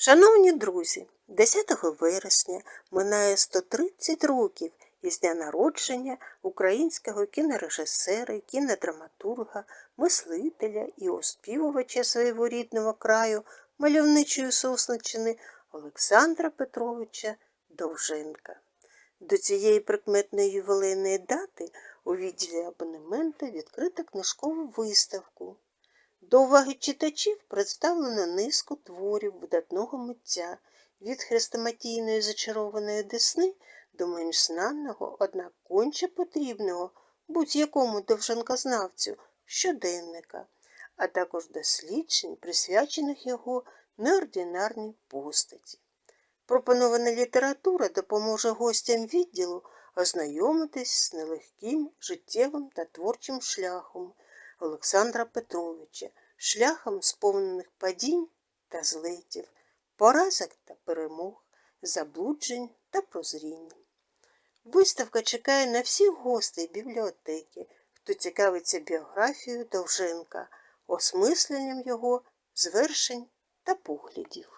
Шановні друзі, 10 вересня минає 130 років із дня народження українського кінорежисера, кінодраматурга, мислителя і оспівувача свого рідного краю мальовничої Сосниччини Олександра Петровича Довженка. До цієї прикметної ювілейної дати у відділі абонемента відкрито книжкову виставку. До уваги читачів представлено низку творів видатного митця від хрестоматійної зачарованої десни до менш знаного, однак конче потрібного будь-якому довженкознавцю щоденника, а також досліджень, присвячених його неординарній постаті. Пропонована література допоможе гостям відділу ознайомитись з нелегким життєвим та творчим шляхом Олександра Петровича, шляхом сповнених падінь та злетів, поразок та перемог, заблуджень та прозрінь. Виставка чекає на всіх гостей бібліотеки, хто цікавиться біографією Довженка, осмисленням його звершень та поглядів.